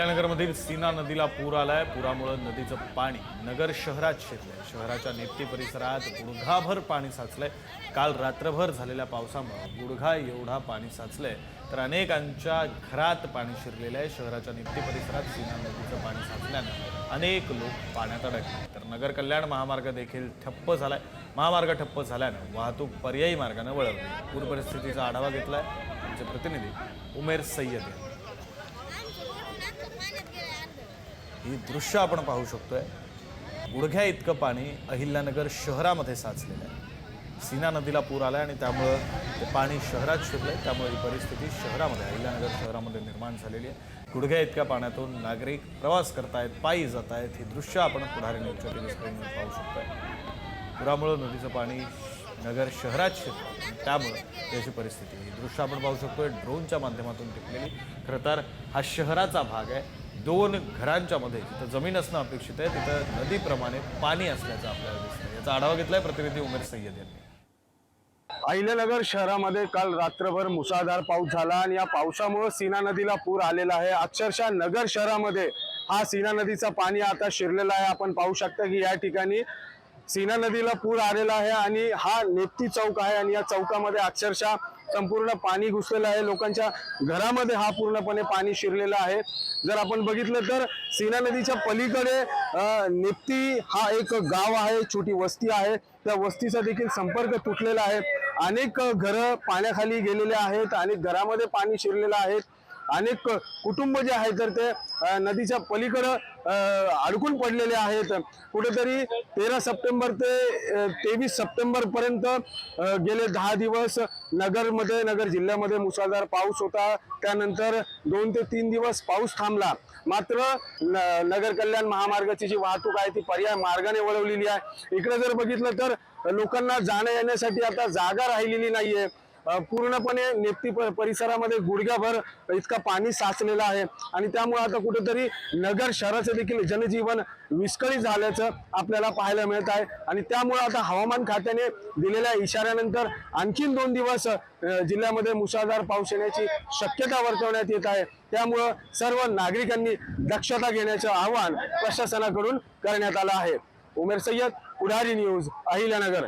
अहिल्यानगरमधील सीना नदीला पूर आलाय. पुरामुळे नदीचं पाणी नगर शहरात शिरलंय. शहराच्या नेप्ती परिसरात गुडघाभर पाणी साचलंय. काल रात्रभर झालेल्या पावसामुळे गुडघा एवढा पाणी साचलंय. तर अनेकांच्या घरात पाणी शिरलेलं आहे. शहराच्या नेप्ती परिसरात सीना नदीचं पाणी साचल्यानं अनेक लोक पाण्यात अडकले. तर नगर कल्याण महामार्ग देखील ठप्प झालाय. महामार्ग ठप्प झाल्यानं वाहतूक पर्यायी मार्गानं वळवली. पूर परिस्थितीचा आढावा घेतलाय आमचे प्रतिनिधी उमेर सय्यद यांनी. ही दृश्य आपण पाहू शकतोय. गुडघ्या इतकं पाणी अहिल्यानगर शहरामध्ये साचलेलं आहे. सीना नदीला पूर आला आणि त्यामुळं ते पाणी शहरात शिरलंय. त्यामुळे ही परिस्थिती शहरामध्ये अहिल्यानगर शहरामध्ये निर्माण झालेली आहे. गुडघ्या इतक्या पाण्यातून नागरिक प्रवास करतायत पायी जात आहेत ही दृश्य आपण पुढारी न्यूजच्या टीव्ही स्क्रीनवर पाहू शकतोय. पुरामुळं नदीचं पाणी नगर शहरात शिरलं त्यामुळं याची परिस्थिती. ही दृश्य आपण पाहू शकतोय. ड्रोनच्या माध्यमातून टिकलेली खरं तर हा शहराचा भाग आहे. दोन घरांच्यामध्ये तिथं जमीन असणं अपेक्षित आहे तिथं नदीप्रमाणे पाणी असल्याचं आपल्याला दिसतं याचा आढावा घेतलाय प्रतिनिधी उमेश सय्यद यांनी. अहिल्यानगर शहरामध्ये काल रात्रभर मुसळधार पाऊस झाला आणि या पावसामुळे सीना नदीला पूर आलेला आहे. अक्षरशः नगर शहरामध्ये हा सीना नदीचा पाणी आता शिरलेला आहे. आपण पाहू शकता की या ठिकाणी सीना नदीला पूर आलेला आहे आणि हा नेप्ती चौक आहे आणि या चौकामध्ये अक्षरशः संपूर्ण पाणी घुसलेलं आहे. लोकांच्या घरामध्ये हा पूर्णपणे पाणी शिरलेलं आहे. जर आपण बघितलं तर सीना नदीच्या पलीकडे निप्ती हा एक गाव आहे छोटी वस्ती आहे. त्या वस्तीचा देखील संपर्क तुटलेला आहे. अनेक घरं पाण्याखाली गेलेले आहेत अनेक घरामध्ये पाणी शिरलेलं आहे. अनेक कुटुंब जे आहेत तर ते नदीच्या पलीकडं अडकून पडलेले आहेत. कुठेतरी तेरा सप्टेंबर ते तेवीस सप्टेंबर पर्यंत गेले दहा दिवस नगरमध्ये नगर जिल्ह्यामध्ये मुसळधार पाऊस होता. त्यानंतर दोन ते तीन दिवस पाऊस थांबला. मात्र न- नगर कल्याण महामार्गाची जी वाहतूक आहे ती पर्याय मार्गाने वळवलेली आहे. इकडे जर बघितलं तर लोकांना जाण्या येण्यासाठी आता जागा राहिलेली नाहीये. पूर्णपणे नेप्ती परिसरामध्ये गुडघ्याभर इतका पाणी साचलेलं आहे. आणि त्यामुळे आता कुठेतरी नगर शहराचं देखील जनजीवन विस्कळीत झाल्याचं आपल्याला पाहायला मिळत आहे. आणि त्यामुळे आता हवामान खात्याने दिलेल्या इशाऱ्यानंतर आणखीन दोन दिवस जिल्ह्यामध्ये मुसळधार पाऊस येण्याची शक्यता वर्तवण्यात येत आहे. त्यामुळं सर्व नागरिकांनी दक्षता घेण्याचं आवाहन प्रशासनाकडून करण्यात आलं आहे. उमेर सय्यद पुढारी न्यूज अहिल्यानगर.